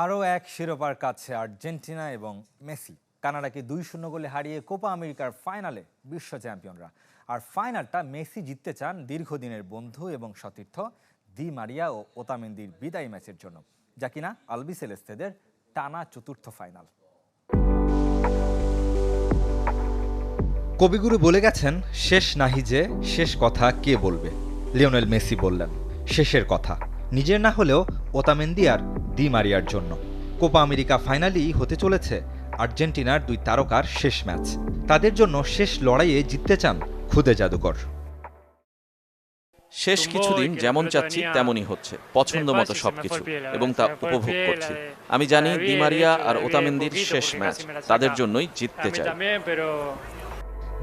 আরও এক শিরোপার কাছে আর্জেন্টিনা এবং মেসি। কানাডাকে দুই শূন্য গোলে হারিয়ে কোপা আমেরিকার ফাইনালে বিশ্ব চ্যাম্পিয়নরা। আর ফাইনালটা মেসি জিততে চান দীর্ঘদিনের বন্ধু এবং সতীর্থ দি মারিয়া ও ওতামেন্দির বিদায়ী ম্যাচের জন্য। যা কিনা আলবি সেলেস্তেদের টানা চতুর্থ ফাইনাল। কবিগুরু বলে গেছেন, শেষ নাহি যে, শেষ কথা কে বলবে? লিওনেল মেসি বললেন, শেষের কথা। নিজের না হলেও ওতামেন্দি আর দি মারিয়ার জন্য। কোপা আমেরিকা ফাইনালই হতে চলেছে আর্জেন্টিনার দুই তারকার শেষ ম্যাচ। তাদের জন্য শেষ লড়াইয়ে জিততে চান খুদে জাদুকর। শেষ কিছুদিন যেমন চাচ্ছি তেমনই হচ্ছে। পছন্দ মতো সবকিছু এবং তা উপভোগ করছি। আমি জানি দিমারিয়া আর ওতামেন্দির শেষ ম্যাচ। তাদের জন্যই জিততে চাই।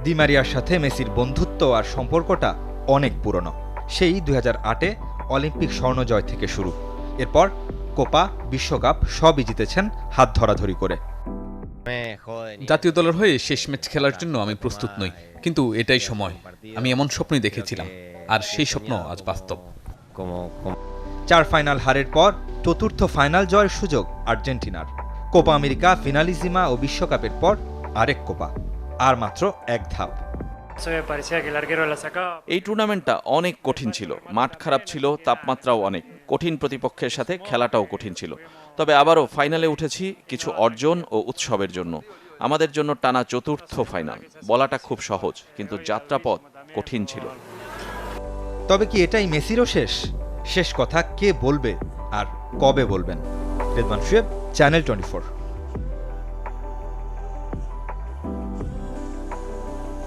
দি মারিয়ার সাথে মেসির বন্ধুত্ব আর সম্পর্কটা অনেক পুরনো। সেই দুই আটে অলিম্পিক স্বর্ণজয় থেকে শুরু। এরপর কোপা বিশ্বকাপ সবই জিতেছেন হাত ধরাধরি করে। জাতীয় দলের হয়ে শেষ ম্যাচ খেলার জন্য আমি প্রস্তুত নই কিন্তু এটাই সময়। আমি এমন স্বপ্নই দেখেছিলাম আর সেই স্বপ্ন আজ বাস্তব। চার ফাইনাল হারের পর চতুর্থ ফাইনাল জয়ের সুযোগ আর্জেন্টিনার। কোপা আমেরিকা ফিনালিজিমা ও বিশ্বকাপের পর আরেক কোপা আর মাত্র এক ধাপ। এই টুর্নামেন্টটা অনেক কঠিন ছিল। মাঠ খারাপ ছিল তাপমাত্রাও অনেক। কঠিন প্রতিপক্ষের সাথে খেলাটাও কঠিন ছিল। তবে আবারও ফাইনালে উঠেছি কিছু অর্জন ও উৎসবের জন্য। আমাদের জন্য টানা চতুর্থ ফাইনাল। বলাটা খুব সহজ কিন্তু যাত্রাপথ কঠিন ছিল। তবে কি এটাই মেসিরও শেষ? শেষ কথা কে বলবে আর কবে বলবেন? রেদমান শুয়েব চ্যানেল টোয়েন্টি